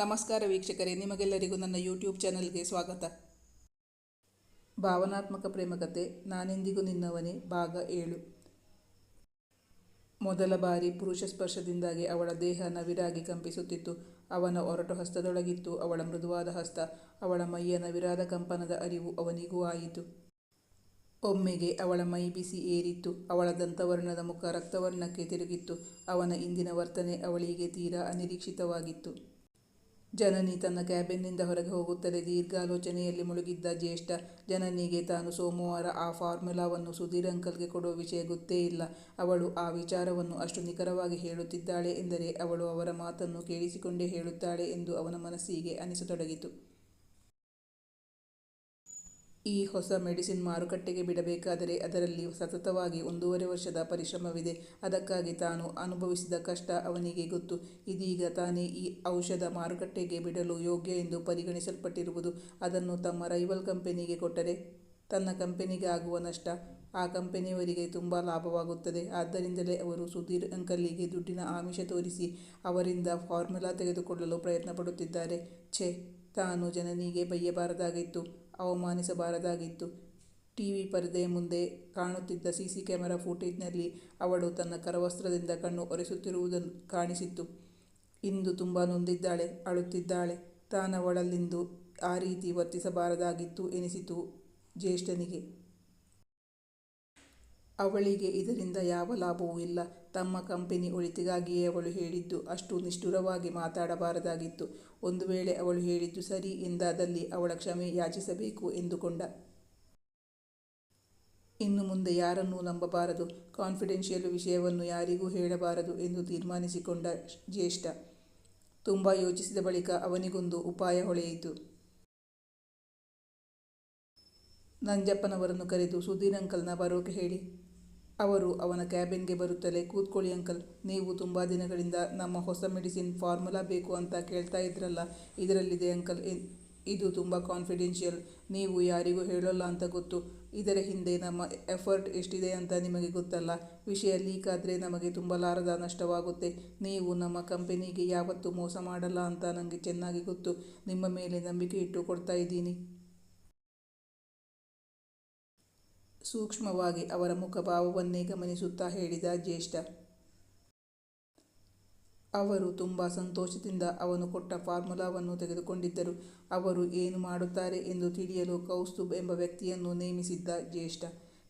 ನಮಸ್ಕಾರ ವೀಕ್ಷಕರೇ, ನಿಮಗೆಲ್ಲರಿಗೂ ನನ್ನ ಯೂಟ್ಯೂಬ್ ಚಾನಲ್ಗೆ ಸ್ವಾಗತ. ಭಾವನಾತ್ಮಕ ಪ್ರೇಮಕತೆ ನಾನೆಂದಿಗೂ ನಿನ್ನವನೇ, ಭಾಗ ಏಳು. ಮೊದಲ ಬಾರಿ ಪುರುಷ ಸ್ಪರ್ಶದಿಂದಾಗಿ ಅವಳ ದೇಹ ನವಿರಾಗಿ ಕಂಪಿಸುತ್ತಿತ್ತು. ಅವನ ಒರಟು ಹಸ್ತದೊಳಗಿತ್ತು, ಅವಳ ಮೃದುವಾದ ಹಸ್ತ, ಅವಳ ಮೈಯ ನವಿರಾದ ಕಂಪನದ ಅರಿವು ಅವನಿಗೂ ಆಯಿತು. ಒಮ್ಮೆಗೆ ಅವಳ ಮೈ ಬಿಸಿ ಏರಿತ್ತು, ಅವಳ ದಂತವರ್ಣದ ಮುಖ ರಕ್ತವರ್ಣಕ್ಕೆ ತಿರುಗಿತ್ತು, ಅವನ ಇಂದಿನ ವರ್ತನೆ ಅವಳಿಗೆ ತೀರಾ ಅನಿರೀಕ್ಷಿತವಾಗಿತ್ತು. ಜನನಿ ತನ್ನ ಕ್ಯಾಬಿನ್ನಿಂದ ಹೊರಗೆ ಹೋಗುತ್ತದೆ ದೀರ್ಘಾಲೋಚನೆಯಲ್ಲಿ ಮುಳುಗಿದ್ದ ಜ್ಯೇಷ್ಠ ಜನನಿಗೆ ತಾನು ಸೋಮವಾರ ಆ ಫಾರ್ಮುಲಾವನ್ನು ಸುಧೀರ್ ಅಂಕಲ್ಗೆ ಕೊಡುವ ವಿಷಯ ಗೊತ್ತೇ ಇಲ್ಲ. ಅವಳು ಆ ವಿಚಾರವನ್ನು ಅಷ್ಟು ನಿಖರವಾಗಿ ಹೇಳುತ್ತಿದ್ದಾಳೆ ಎಂದರೆ ಅವಳು ಅವರ ಮಾತನ್ನು ಕೇಳಿಸಿಕೊಂಡೇ ಹೇಳುತ್ತಾಳೆ ಎಂದು ಅವನ ಮನಸ್ಸಿಗೆ ಅನಿಸತೊಡಗಿತು. ಈ ಹೊಸ ಮೆಡಿಸಿನ್ ಮಾರುಕಟ್ಟೆಗೆ ಬಿಡಬೇಕಾದರೆ ಅದರಲ್ಲಿ ಸತತವಾಗಿ ಒಂದೂವರೆ ವರ್ಷದ ಪರಿಶ್ರಮವಿದೆ. ಅದಕ್ಕಾಗಿ ತಾನು ಅನುಭವಿಸಿದ ಕಷ್ಟ ಅವನಿಗೆ ಗೊತ್ತು. ಇದೀಗ ತಾನೇ ಈ ಔಷಧ ಮಾರುಕಟ್ಟೆಗೆ ಬಿಡಲು ಯೋಗ್ಯ ಎಂದು ಪರಿಗಣಿಸಲ್ಪಟ್ಟಿರುವುದು. ಅದನ್ನು ತಮ್ಮ ರೈವಲ್ ಕಂಪನಿಗೆ ಕೊಟ್ಟರೆ ತನ್ನ ಕಂಪನಿಗೆ ಆಗುವ ನಷ್ಟ. ಆ ಕಂಪನಿಯವರಿಗೆ ತುಂಬ ಲಾಭವಾಗುತ್ತದೆ. ಆದ್ದರಿಂದಲೇ ಅವರು ಸುಧೀರ್ ಅಂಕಲ್ಲಿಗೆ ದುಡ್ಡಿನ ಆಮಿಷ ತೋರಿಸಿ ಅವರಿಂದ ಫಾರ್ಮುಲಾ ತೆಗೆದುಕೊಳ್ಳಲು ಪ್ರಯತ್ನ ಪಡುತ್ತಿದ್ದಾರೆ ಛೆ, ತಾನು ಜನನಿಗೆ ಬೈಯಬಾರದಾಗಿತ್ತು. ಅವಮಾನಿಸಬಾರದಾಗಿತ್ತು. ಟಿವಿ ಪರದೆಯ ಮುಂದೆ ಕಾಣುತ್ತಿದ್ದ ಸಿಸಿ ಕ್ಯಾಮೆರಾ ಫುಟೇಜ್ನಲ್ಲಿ ಅವಳು ತನ್ನ ಕರವಸ್ತ್ರದಿಂದ ಕಣ್ಣು ಒರೆಸುತ್ತಿರುವುದನ್ನು ಕಾಣಿಸಿತ್ತು. ಇಂದು ತುಂಬ ನೊಂದಿದ್ದಾಳೆ, ಅಳುತ್ತಿದ್ದಾಳೆ. ತಾನವಳಲ್ಲಿಂದು ಆ ರೀತಿ ವರ್ತಿಸಬಾರದಾಗಿತ್ತು ಎನಿಸಿತು ಜ್ಯೇಷ್ಠನಿಗೆ. ಅವಳಿಗೆ ಇದರಿಂದ ಯಾವ ಲಾಭವೂ ಇಲ್ಲ. ತಮ್ಮ ಕಂಪನಿ ಒಳಿತಿಗಾಗಿಯೇ ಅವಳು ಹೇಳಿದ್ದು ಅಷ್ಟು ನಿಷ್ಠುರವಾಗಿ ಮಾತಾಡಬಾರದಾಗಿತ್ತು. ಒಂದು ವೇಳೆ ಅವಳು ಹೇಳಿದ್ದು ಸರಿ ಎಂದಾದಲ್ಲಿ ಅವಳ ಕ್ಷಮೆ ಯಾಚಿಸಬೇಕು ಎಂದುಕೊಂಡ. ಇನ್ನು ಮುಂದೆ ಯಾರನ್ನೂ ನಂಬಬಾರದು. ಕಾನ್ಫಿಡೆನ್ಷಿಯಲ್ ವಿಷಯವನ್ನು ಯಾರಿಗೂ ಹೇಳಬಾರದು ಎಂದು ತೀರ್ಮಾನಿಸಿಕೊಂಡ ಜ್ಯೇಷ್ಠ. ತುಂಬ ಯೋಚಿಸಿದ ಬಳಿಕ ಅವನಿಗೊಂದು ಉಪಾಯ ಹೊಳೆಯಿತು. ನಂಜಪ್ಪನವರನ್ನು ಕರೆದು, ಸುಧೀರ್ ಅಂಕಲ್ನ ಬರೋಕೆ ಹೇಳಿ. ಅವರು ಅವನ ಕ್ಯಾಬಿನ್ಗೆ ಬರುತ್ತಲೇ ಕೂತ್ಕೊಳ್ಳಿ ಅಂಕಲ್. ನೀವು ತುಂಬ ದಿನಗಳಿಂದ ನಮ್ಮ ಹೊಸ ಮೆಡಿಸಿನ್ ಫಾರ್ಮುಲಾ ಬೇಕು ಅಂತ ಕೇಳ್ತಾ ಇದ್ರಲ್ಲ, ಇದರಲ್ಲಿದೆ ಅಂಕಲ್. ಇದು ತುಂಬ ಕಾನ್ಫಿಡೆನ್ಷಿಯಲ್. ನೀವು ಯಾರಿಗೂ ಹೇಳೋಲ್ಲ ಅಂತ ಗೊತ್ತು. ಇದರ ಹಿಂದೆ ನಮ್ಮ ಎಫರ್ಟ್ ಎಷ್ಟಿದೆ ಅಂತ ನಿಮಗೆ ಗೊತ್ತಲ್ಲ. ವಿಷಯ ಲೀಕ್ ಆದರೆ ನಮಗೆ ತುಂಬಲಾರದ ನಷ್ಟವಾಗುತ್ತೆ. ನೀವು ನಮ್ಮ ಕಂಪನಿಗೆ ಯಾವತ್ತೂ ಮೋಸ ಮಾಡಲ್ಲ ಅಂತ ನನಗೆ ಚೆನ್ನಾಗಿ ಗೊತ್ತು. ನಿಮ್ಮ ಮೇಲೆ ನಂಬಿಕೆ ಇಟ್ಟು ಕೊಡ್ತಾ ಇದ್ದೀನಿ. ಸೂಕ್ಷ್ಮವಾಗಿ ಅವರ ಮುಖಭಾವವನ್ನೇ ಗಮನಿಸುತ್ತಾ ಹೇಳಿದ ಜ್ಯೇಷ್ಠ. ಅವರು ತುಂಬ ಸಂತೋಷದಿಂದ ಅವನು ಕೊಟ್ಟ ಫಾರ್ಮುಲಾವನ್ನು ತೆಗೆದುಕೊಂಡಿದ್ದರು. ಅವರು ಏನು ಮಾಡುತ್ತಾರೆ ಎಂದು ತಿಳಿಯಲು ಕೌಸ್ತುಬ್ ಎಂಬ ವ್ಯಕ್ತಿಯನ್ನು ನೇಮಿಸಿದ್ದ ಜ್ಯೇಷ್ಠ.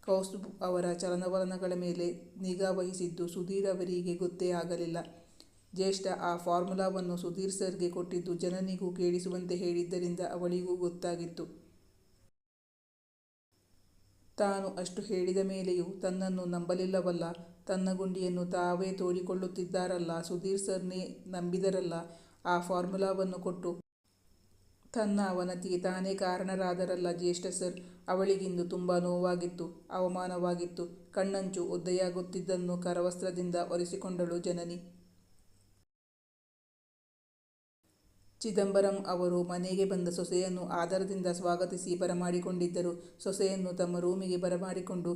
ಕೌಸ್ತುಬ್ ಅವರ ಚಲನವಲನಗಳ ಮೇಲೆ ನಿಗಾ ವಹಿಸಿದ್ದು ಸುಧೀರ್ ಅವರಿಗೆ ಗೊತ್ತೇ ಆಗಲಿಲ್ಲ. ಜ್ಯೇಷ್ಠ ಆ ಫಾರ್ಮುಲಾವನ್ನು ಸುಧೀರ್ ಸರ್ಗೆ ಕೊಟ್ಟಿದ್ದು ಜನನಿಗೂ ಕೇಳಿಸುವಂತೆ ಹೇಳಿದ್ದರಿಂದ ಅವಳಿಗೂ ಗೊತ್ತಾಗಿತ್ತು. ತಾನು ಅಷ್ಟು ಹೇಳಿದ ಮೇಲೆಯೂ ತನ್ನನ್ನು ನಂಬಲಿಲ್ಲವಲ್ಲ, ತನ್ನ ಗುಂಡಿಯನ್ನು ತಾವೇ ತೋಡಿಕೊಳ್ಳುತ್ತಿದ್ದಾರಲ್ಲ ಸುಧೀರ್ ಸರ್ನೇ ನಂಬಿದರಲ್ಲ, ಆ ಫಾರ್ಮುಲಾವನ್ನು ಕೊಟ್ಟು. ತನ್ನ ಅವನತಿಗೆ ತಾನೇ ಕಾರಣರಾದರಲ್ಲ ಜ್ಯೇಷ್ಠ ಸರ್, ಅವಳಿಗಿಂದು ತುಂಬ ನೋವಾಗಿತ್ತು, ಅವಮಾನವಾಗಿತ್ತು, ಕಣ್ಣಂಚು ಒದ್ದೆಯಾಗುತ್ತಿದ್ದನ್ನು ಕರವಸ್ತ್ರದಿಂದ ಒರೆಸಿಕೊಂಡಳು ಜನನಿ. ಚಿದಂಬರಂ ಅವರು ಮನೆಗೆ ಬಂದ ಸೊಸೆಯನ್ನು ಆದರದಿಂದ ಸ್ವಾಗತಿಸಿ ಬರಮಾಡಿಕೊಂಡಿದ್ದರು. ಸೊಸೆಯನ್ನು ತಮ್ಮ ರೂಮಿಗೆ ಬರಮಾಡಿಕೊಂಡು,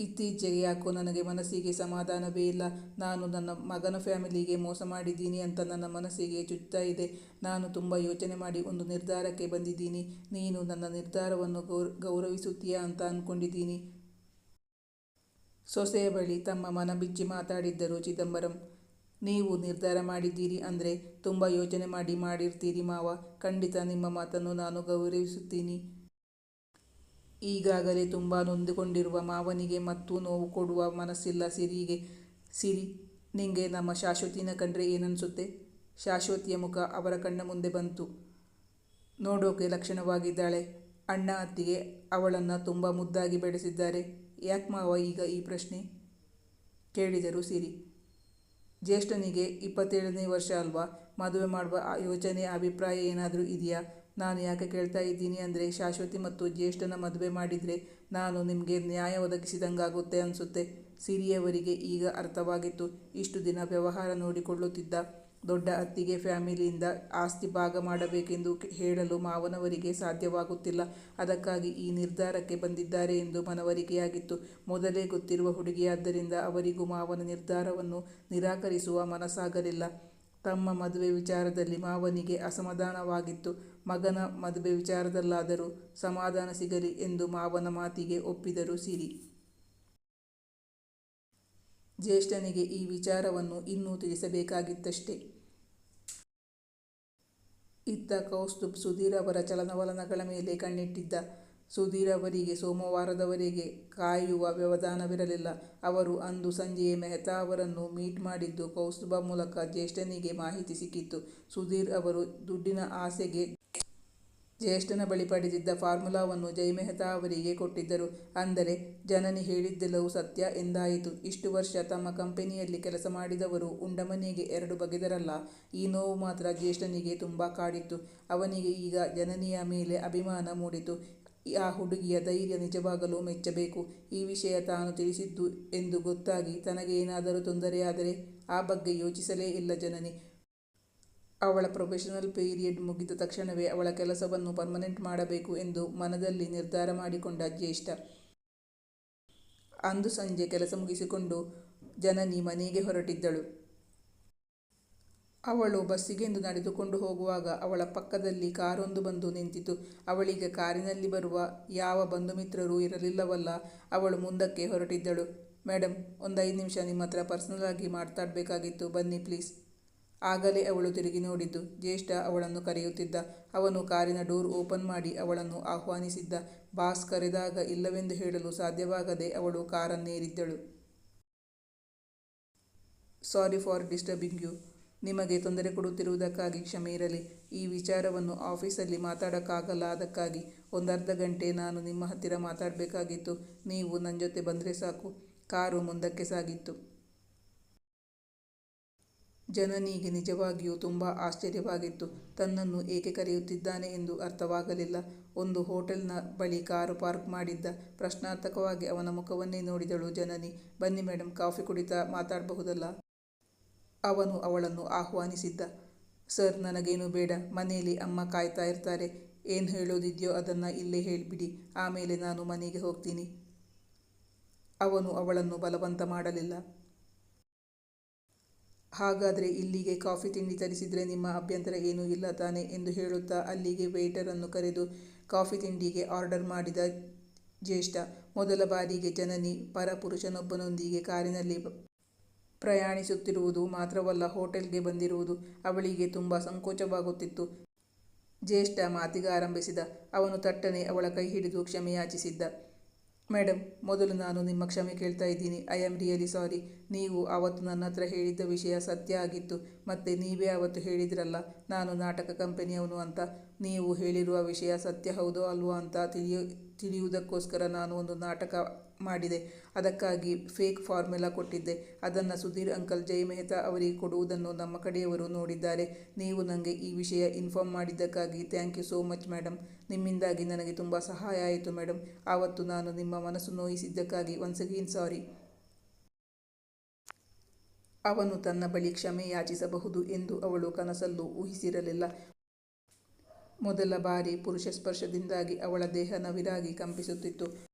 ಇತ್ತೀಚೆಗೆ ಯಾಕೋ ನನಗೆ ಮನಸ್ಸಿಗೆ ಸಮಾಧಾನವೇ ಇಲ್ಲ. ನಾನು ನನ್ನ ಮಗನ ಫ್ಯಾಮಿಲಿಗೆ ಮೋಸ ಮಾಡಿದ್ದೀನಿ ಅಂತ ನನ್ನ ಮನಸ್ಸಿಗೆ ಚುಚ್ತಾ ಇದೆ. ನಾನು ತುಂಬ ಯೋಚನೆ ಮಾಡಿ ಒಂದು ನಿರ್ಧಾರಕ್ಕೆ ಬಂದಿದ್ದೀನಿ. ನೀನು ನನ್ನ ನಿರ್ಧಾರವನ್ನು ಗೌರ್, ಗೌರವಿಸುತ್ತೀಯಾ ಅಂತ ಅಂದ್ಕೊಂಡಿದ್ದೀನಿ ಸೊಸೆಯ ಬಳಿ ತಮ್ಮ ಮನ ಬಿಚ್ಚಿ ಮಾತಾಡಿದ್ದರು ಚಿದಂಬರಂ. ನೀವು ನಿರ್ಧಾರ ಮಾಡಿದ್ದೀರಿ ಅಂದರೆ ತುಂಬ ಯೋಚನೆ ಮಾಡಿ ಮಾಡಿರ್ತೀರಿ ಮಾವ. ಖಂಡಿತ ನಿಮ್ಮ ಮಾತನ್ನು ನಾನು ಗೌರವಿಸುತ್ತೀನಿ. ಈಗಾಗಲೇ ತುಂಬ ನೊಂದುಕೊಂಡಿರುವ ಮಾವನಿಗೆ ಮತ್ತು ನೋವು ಕೊಡುವ ಮನಸ್ಸಿಲ್ಲ ಸಿರಿಗೆ. ಸಿರಿ, ನಿಂಗೆ ನಮ್ಮ ಶಾಶ್ವತಿನ ಕಂಡ್ರೆ ಏನನ್ಸುತ್ತೆ? ಶಾಶ್ವತಿಯ ಮುಖ ಅವರ ಕಣ್ಣ ಮುಂದೆ ಬಂತು. ನೋಡೋಕೆ ಲಕ್ಷಣವಾಗಿದ್ದಾಳೆ. ಅಣ್ಣ ಅತ್ತಿಗೆ ಅವಳನ್ನು ತುಂಬ ಮುದ್ದಾಗಿ ಬೆಳೆಸಿದ್ದಾರೆ. ಯಾಕೆ ಮಾವ ಈಗ ಈ ಪ್ರಶ್ನೆ? ಕೇಳಿದರು ಸಿರಿ. ಜ್ಯೇಷ್ಠನಿಗೆ ಇಪ್ಪತ್ತೇಳನೇ ವರ್ಷ ಅಲ್ವಾ? ಮದುವೆ ಮಾಡುವ ಯೋಚನೆ, ಅಭಿಪ್ರಾಯ ಏನಾದರೂ ಇದೆಯಾ? ನಾನು ಯಾಕೆ ಕೇಳ್ತಾ ಇದ್ದೀನಿ ಅಂದರೆ, ಶಾಶ್ವತಿ ಮತ್ತು ಜ್ಯೇಷ್ಠನ ಮದುವೆ ಮಾಡಿದರೆ ನಾನು ನಿಮಗೆ ನ್ಯಾಯ ಒದಗಿಸಿದಂಗಾಗುತ್ತೆ ಅನಿಸುತ್ತೆ. ಸಿರಿಯವರಿಗೆ ಈಗ ಅರ್ಥವಾಗಿತ್ತು. ಇಷ್ಟು ದಿನ ವ್ಯವಹಾರ ನೋಡಿಕೊಳ್ಳುತ್ತಿದ್ದ. ದೊಡ್ಡ ಅತ್ತಿಗೆ ಫ್ಯಾಮಿಲಿಯಿಂದ ಆಸ್ತಿ ಭಾಗ ಮಾಡಬೇಕೆಂದು ಹೇಳಲು ಮಾವನವರಿಗೆ ಸಾಧ್ಯವಾಗುತ್ತಿಲ್ಲ ಅದಕ್ಕಾಗಿ ಈ ನಿರ್ಧಾರಕ್ಕೆ ಬಂದಿದ್ದಾರೆ ಎಂದು ಮನವರಿಕೆಯಾಗಿತ್ತು ಮೊದಲೇ ಗೊತ್ತಿರುವ ಹುಡುಗಿಯಾದ್ದರಿಂದ ಅವರಿಗೂ ಮಾವನ ನಿರ್ಧಾರವನ್ನು ನಿರಾಕರಿಸುವ ಮನಸ್ಸಾಗಲಿಲ್ಲ ತಮ್ಮ ಮದುವೆ ವಿಚಾರದಲ್ಲಿ ಮಾವನಿಗೆ ಅಸಮಾಧಾನವಾಗಿತ್ತು. ಮಗನ ಮದುವೆ ವಿಚಾರದಲ್ಲಾದರೂ ಸಮಾಧಾನ ಸಿಗಲಿ ಎಂದು ಮಾವನ ಮಾತಿಗೆ ಒಪ್ಪಿದರು ಸಿರಿ. ಜ್ಯೇಷ್ಠನಿಗೆ ಈ ವಿಚಾರವನ್ನು ಇನ್ನೂ ತಿಳಿಸಬೇಕಾಗಿತ್ತಷ್ಟೆ. ಇತ್ತ ಕೌಸ್ತುಬ್ ಸುಧೀರ್ ಅವರ ಚಲನವಲನಗಳ ಮೇಲೆ ಕಣ್ಣಿಟ್ಟಿದ್ದ. ಸುಧೀರ್ ಅವರಿಗೆ ಸೋಮವಾರದವರೆಗೆ ಕಾಯುವ ವ್ಯವಧಾನವಿರಲಿಲ್ಲ. ಅವರು ಅಂದು ಸಂಜೆಯೇ ಮೆಹ್ತಾ ಅವರನ್ನು ಮೀಟ್ ಮಾಡಿದ್ದು ಕೌಸ್ತುಭ ಮೂಲಕ ಜ್ಯೇಷ್ಠನಿಗೆ ಮಾಹಿತಿ ಸಿಕ್ಕಿತ್ತು. ಸುಧೀರ್ ಅವರು ದುಡ್ಡಿನ ಆಸೆಗೆ ಜ್ಯೇಷ್ಠನ ಬಳಿ ಪಡೆದಿದ್ದ ಫಾರ್ಮುಲಾವನ್ನು ಜಯ ಮೆಹ್ತಾ ಅವರಿಗೆ ಕೊಟ್ಟಿದ್ದರು. ಅಂದರೆ, ಜನನಿ ಹೇಳಿದ್ದೆಲ್ಲವೂ ಸತ್ಯ ಎಂದಾಯಿತು. ಇಷ್ಟು ವರ್ಷ ತಮ್ಮ ಕಂಪೆನಿಯಲ್ಲಿ ಕೆಲಸ ಮಾಡಿದವರು ಉಂಡಮನಿಗೆ ಎರಡು ಬಗೆದರಲ್ಲ. ಈ ನೋವು ಮಾತ್ರ ಜ್ಯೇಷ್ಠನಿಗೆ ತುಂಬ ಕಾಡಿತ್ತು. ಅವನಿಗೆ ಈಗ ಜನನಿಯ ಮೇಲೆ ಅಭಿಮಾನ ಮೂಡಿತು. ಆ ಹುಡುಗಿಯ ಧೈರ್ಯ ನಿಜವಾಗಲೂ ಮೆಚ್ಚಬೇಕು. ಈ ವಿಷಯ ತಾನು ತಿಳಿಸಿದ್ದು ಎಂದು ಗೊತ್ತಾಗಿ ತನಗೆ ಏನಾದರೂ ತೊಂದರೆಯಾದರೆ? ಆ ಬಗ್ಗೆ ಯೋಚಿಸಲೇ ಇಲ್ಲ ಜನನಿ. ಅವಳ ಪ್ರೊಫೆಷನಲ್ ಪೀರಿಯಡ್ ಮುಗಿದ ತಕ್ಷಣವೇ ಅವಳ ಕೆಲಸವನ್ನು ಪರ್ಮನೆಂಟ್ ಮಾಡಬೇಕು ಎಂದು ಮನದಲ್ಲಿ ನಿರ್ಧಾರ ಮಾಡಿಕೊಂಡ ಜ್ಯೇಷ್ಠ. ಅಂದು ಸಂಜೆ ಕೆಲಸ ಮುಗಿಸಿಕೊಂಡು ಜನನಿ ಮನೆಗೆ ಹೊರಟಿದ್ದಳು. ಅವಳು ಬಸ್ಸಿಗೆಂದು ನಡೆದುಕೊಂಡು ಹೋಗುವಾಗ ಅವಳ ಪಕ್ಕದಲ್ಲಿ ಕಾರೊಂದು ಬಂದು ನಿಂತಿತು. ಅವಳಿಗೆ ಕಾರಿನಲ್ಲಿ ಬರುವ ಯಾವ ಬಂಧುಮಿತ್ರರೂ ಇರಲಿಲ್ಲವಲ್ಲ. ಅವಳು ಮುಂದಕ್ಕೆ ಹೊರಟಿದ್ದಳು. ಮೇಡಂ, ಒಂದೈದು ನಿಮಿಷ ನಿಮ್ಮತ್ರ ಪರ್ಸನಲ್ ಆಗಿ ಮಾತಾಡಬೇಕಾಗಿತ್ತು ಬನ್ನಿ ಪ್ಲೀಸ್. ಆಗಲೇ ಅವಳು ತಿರುಗಿ ನೋಡಿದ್ದು. ಜ್ಯೇಷ್ಠ ಅವಳನ್ನು ಕರೆಯುತ್ತಿದ್ದ. ಅವನು ಕಾರಿನ ಡೋರ್ ಓಪನ್ ಮಾಡಿ ಅವಳನ್ನು ಆಹ್ವಾನಿಸಿದ್ದ. ಬಾಸ್ ಕರೆದಾಗ ಇಲ್ಲವೆಂದು ಹೇಳಲು ಸಾಧ್ಯವಾಗದೆ ಅವಳು ಕಾರನ್ನೇರಿದ್ದಳು. Sorry for disturbing you. ನಿಮಗೆ ತೊಂದರೆ ಕೊಡುತ್ತಿರುವುದಕ್ಕಾಗಿ ಕ್ಷಮೆಯಿರಲಿ. ಈ ವಿಚಾರವನ್ನು ಆಫೀಸಲ್ಲಿ ಮಾತಾಡೋಕ್ಕಾಗಲ್ಲ ಅದಕ್ಕಾಗಿ ಒಂದರ್ಧ ಗಂಟೆ ನಾನು ನಿಮ್ಮ ಹತ್ತಿರ ಮಾತಾಡಬೇಕಾಗಿತ್ತು ನೀವು ನನ್ನ ಜೊತೆ ಬಂದರೆ ಸಾಕು. ಕಾರು ಮುಂದಕ್ಕೆ ಸಾಗಿತು. ಜನನಿಗೆ ನಿಜವಾಗಿಯೂ ತುಂಬ ಆಶ್ಚರ್ಯವಾಗಿತ್ತು. ತನ್ನನ್ನು ಏಕೆ ಕರೆಯುತ್ತಿದ್ದಾನೆ ಎಂದು ಅರ್ಥವಾಗಲಿಲ್ಲ. ಒಂದು ಹೋಟೆಲ್ನ ಬಳಿ ಕಾರು ಪಾರ್ಕ್ ಮಾಡಿದ್ದ. ಪ್ರಶ್ನಾರ್ಥಕವಾಗಿ ಅವನ ಮುಖವನ್ನೇ ನೋಡಿದಳು ಜನನಿ. ಬನ್ನಿ ಮೇಡಮ್ ಕಾಫಿ ಕುಡಿತಾ ಮಾತಾಡಬಹುದಲ್ಲ ಅವನು ಅವಳನ್ನು ಆಹ್ವಾನಿಸಿದ್ದ. ಸರ್, ನನಗೇನು ಬೇಡ. ಮನೇಲಿ ಅಮ್ಮ ಕಾಯ್ತಾ ಇರ್ತಾರೆ. ಏನು ಹೇಳೋದಿದ್ಯೋ ಅದನ್ನ ಇಲ್ಲೇ ಹೇಳಿಬಿಡಿ ಆಮೇಲೆ ನಾನು ಮನೆಗೆ ಹೋಗ್ತೀನಿ. ಅವನು ಅವಳನ್ನು ಬಲವಂತ ಮಾಡಲಿಲ್ಲ. ಹಾಗಾದ್ರೆ ಇಲ್ಲಿಗೆ ಕಾಫಿ ತಿಂಡಿ ತರಿಸಿದರೆ ನಿಮ್ಮ ಅಭ್ಯಂತರ ಏನೂ ಇಲ್ಲ ತಾನೆ ಎಂದು ಹೇಳುತ್ತಾ ಅಲ್ಲಿಗೆ ವೇಟರನ್ನು ಕರೆದು ಕಾಫಿ ತಿಂಡಿಗೆ ಆರ್ಡರ್ ಮಾಡಿದ ಜ್ಯೇಷ್ಠ. ಮೊದಲ ಬಾರಿಗೆ ಜನನಿ ಪರಪುರುಷನೊಬ್ಬನೊಂದಿಗೆ ಕಾರಿನಲ್ಲಿ ಪ್ರಯಾಣಿಸುತ್ತಿರುವುದು ಮಾತ್ರವಲ್ಲ, ಹೋಟೆಲ್ಗೆ ಬಂದಿರುವುದು. ಅವಳಿಗೆ ತುಂಬ ಸಂಕೋಚವಾಗುತ್ತಿತ್ತು. ಜ್ಯೇಷ್ಠ ಮಾತಿಗಾರಂಭಿಸಿದ. ಅವನು ತಟ್ಟನೆ ಅವಳ ಕೈ ಹಿಡಿದು ಕ್ಷಮೆಯಾಚಿಸಿದ್ದ. ಮೇಡಂ, ಮೊದಲು ನಾನು ನಿಮ್ಮ ಕ್ಷಮೆ ಕೇಳ್ತಾ ಇದ್ದೀನಿ. I am really sorry. ನೀವು ಆವತ್ತು ನನ್ನ ಹತ್ರ ಹೇಳಿದ್ದ ವಿಷಯ ಸತ್ಯ ಆಗಿತ್ತು. ಮತ್ತು ನೀವೇ ಆವತ್ತು ಹೇಳಿದ್ರಲ್ಲ ನಾನು ನಾಟಕ ಕಂಪನಿಯವನು ಅಂತ. ನೀವು ಹೇಳಿರುವ ವಿಷಯ ಸತ್ಯ ಹೌದೋ ಅಲ್ವೋ ಅಂತ ತಿಳಿಯುವುದಕ್ಕೋಸ್ಕರ ನಾನು ಒಂದು ನಾಟಕ ಮಾಡಿದೆ. ಅದಕ್ಕಾಗಿ ಫೇಕ್ ಫಾರ್ಮುಲಾ ಕೊಟ್ಟಿದ್ದೆ. ಅದನ್ನು ಸುಧೀರ್, ಅಂಕಲ್ ಜಯ ಮೆಹ್ತಾ ಅವರಿಗೆ ಕೊಡುವುದನ್ನು ನಮ್ಮ ಕಡೆಯವರು ನೋಡಿದ್ದಾರೆ. ನೀವು ನನಗೆ ಈ ವಿಷಯ ಇನ್ಫಾರ್ಮ್ ಮಾಡಿದ್ದಕ್ಕಾಗಿ thank you so much madam ನಿಮ್ಮಿಂದಾಗಿ ನನಗೆ ತುಂಬ ಸಹಾಯ ಆಯಿತು ಮೇಡಮ್ ಆವತ್ತು ನಾನು ನಿಮ್ಮ ಮನಸ್ಸು ನೋಯಿಸಿದ್ದಕ್ಕಾಗಿ ಒನ್ಸ್ ಅಗೇನ್ ಸಾರಿ. ಅವನು ತನ್ನ ಬಳಿ ಕ್ಷಮೆ ಯಾಚಿಸಬಹುದು ಎಂದು ಅವಳು ಕನಸಲ್ಲೂ ಊಹಿಸಿರಲಿಲ್ಲ. ಮೊದಲ ಬಾರಿ ಪುರುಷ ಸ್ಪರ್ಶದಿಂದಾಗಿ ಅವಳ ದೇಹ ನವಿರಾಗಿ ಕಂಪಿಸುತ್ತಿತ್ತು.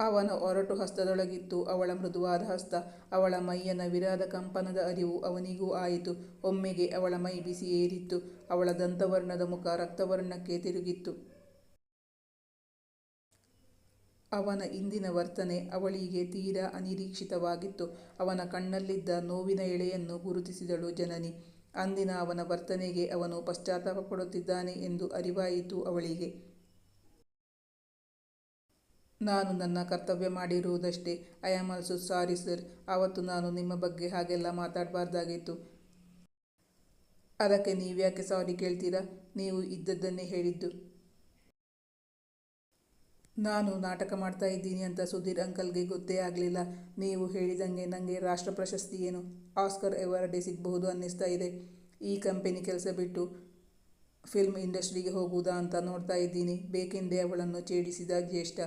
ಅವನ ಒರಟು ಹಸ್ತದೊಳಗಿತ್ತು, ಅವಳ ಮೃದುವಾದ ಹಸ್ತ. ಅವಳ ಮೈಯನ ವಿರಾದ ಕಂಪನದ ಅರಿವು ಅವನಿಗೂ ಆಯಿತು. ಒಮ್ಮೆಗೆ ಅವಳ ಮೈ ಬಿಸಿ ಏರಿತ್ತು. ಅವಳ ದಂತವರ್ಣದ ಮುಖ ರಕ್ತವರ್ಣಕ್ಕೆ ತಿರುಗಿತ್ತು. ಅವನ ಇಂದಿನ ವರ್ತನೆ ಅವಳಿಗೆ ತೀರಾ ಅನಿರೀಕ್ಷಿತವಾಗಿತ್ತು. ಅವನ ಕಣ್ಣಲ್ಲಿದ್ದ ನೋವಿನ ಎಳೆಯನ್ನು ಗುರುತಿಸಿದಳು ಜನನಿ. ಅಂದಿನ ಅವನ ವರ್ತನೆಗೆ ಅವನು ಪಶ್ಚಾತ್ತಾಪ ಪಡುತ್ತಿದ್ದಾನೆ ಎಂದು ಅರಿವಾಯಿತು ಅವಳಿಗೆ. ನಾನು ನನ್ನ ಕರ್ತವ್ಯ ಮಾಡಿರುವುದಷ್ಟೇ. I am also sorry sir. ಆವತ್ತು ನಾನು ನಿಮ್ಮ ಬಗ್ಗೆ ಹಾಗೆಲ್ಲ ಮಾತಾಡಬಾರ್ದಾಗಿತ್ತು ಅದಕ್ಕೆ ನೀವ್ಯಾಕೆ ಸಾರಿ ಕೇಳ್ತೀರಾ? ನೀವು ಇದ್ದದ್ದನ್ನೇ ಹೇಳಿದ್ದು. ನಾನು ನಾಟಕ ಮಾಡ್ತಾ ಇದ್ದೀನಿ ಅಂತ ಸುಧೀರ್ ಅಂಕಲ್ಗೆ ಗೊತ್ತೇ ಆಗಲಿಲ್ಲ ನೀವು ಹೇಳಿದಂಗೆ ನನಗೆ ರಾಷ್ಟ್ರ ಪ್ರಶಸ್ತಿ ಏನು, ಆಸ್ಕರ್ ಅವಾರ್ಡೇ ಸಿಗಬಹುದು ಅನ್ನಿಸ್ತಾ ಇದೆ. ಈ ಕಂಪೆನಿ ಕೆಲಸ ಬಿಟ್ಟು ಫಿಲ್ಮ್ ಇಂಡಸ್ಟ್ರಿಗೆ ಹೋಗುವುದಾ ಅಂತ ನೋಡ್ತಾ ಇದ್ದೀನಿ. ಬೇಕೆಂದೇ ಅವಳನ್ನು ಛೇಡಿಸಿದ ಜ್ಯೇಷ್ಠ.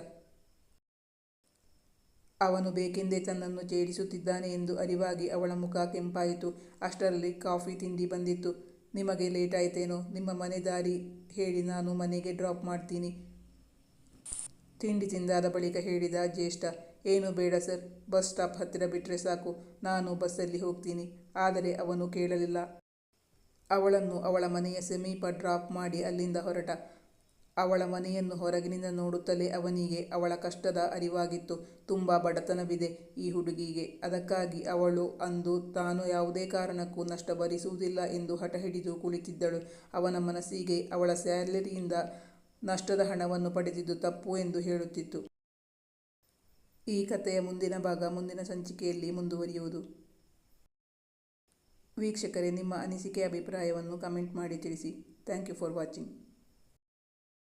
ಅವನು ಬೇಕೆಂದೇ ತನ್ನನ್ನು ಛೇಡಿಸುತ್ತಿದ್ದಾನೆ ಎಂದು ಅರಿವಾಗಿ ಅವಳ ಮುಖ ಕೆಂಪಾಯಿತು. ಅಷ್ಟರಲ್ಲಿ ಕಾಫಿ ತಿಂಡಿ ಬಂದಿತ್ತು. ನಿಮಗೆ ಲೇಟಾಯ್ತೇನೋ? ನಿಮ್ಮ ಮನೆ ದಾರಿ ಹೇಳಿ ನಾನು ಮನೆಗೆ ಡ್ರಾಪ್ ಮಾಡ್ತೀನಿ. ತಿಂಡಿ ತಿಂದಾದ ಬಳಿಕ ಹೇಳಿದ ಜ್ಯೇಷ್ಠ. ಏನು ಬೇಡ ಸರ್. ಬಸ್ ಸ್ಟಾಪ್ ಹತ್ತಿರ ಬಿಟ್ಟರೆ ಸಾಕು. ನಾನು ಬಸ್ಸಲ್ಲಿ ಹೋಗ್ತೀನಿ. ಆದರೆ ಅವನು ಕೇಳಲಿಲ್ಲ. ಅವಳನ್ನು ಅವಳ ಮನೆಯ ಸಮೀಪ ಡ್ರಾಪ್ ಮಾಡಿ ಅಲ್ಲಿಂದ ಹೊರಟ. ಅವಳ ಮನೆಯನ್ನು ಹೊರಗಿನಿಂದ ನೋಡುತ್ತಲೇ ಅವನಿಗೆ ಅವಳ ಕಷ್ಟದ ಅರಿವಾಗಿತ್ತು. ತುಂಬ ಬಡತನವಿದೆ ಈ ಹುಡುಗಿಗೆ. ಅದಕ್ಕಾಗಿ ಅವಳು ಅಂದು ತಾನು ಯಾವುದೇ ಕಾರಣಕ್ಕೂ ನಷ್ಟ ಭರಿಸುವುದಿಲ್ಲ ಎಂದು ಹಠ ಹಿಡಿದು ಕುಳಿತಿದ್ದಳು. ಅವನ ಮನಸ್ಸಿಗೆ ಅವಳ ಸ್ಯಾಲರಿಯಿಂದ ನಷ್ಟದ ಹಣವನ್ನು ಪಡೆದಿದ್ದು ತಪ್ಪು ಎಂದು ಹೇಳುತ್ತಿತ್ತು. ಈ ಕಥೆಯ ಮುಂದಿನ ಭಾಗ ಮುಂದಿನ ಸಂಚಿಕೆಯಲ್ಲಿ ಮುಂದುವರಿಯುವುದು. ವೀಕ್ಷಕರೇ, ನಿಮ್ಮ ಅನಿಸಿಕೆ, ಅಭಿಪ್ರಾಯವನ್ನು ಕಮೆಂಟ್ ಮಾಡಿ ತಿಳಿಸಿ. Thank you for watching.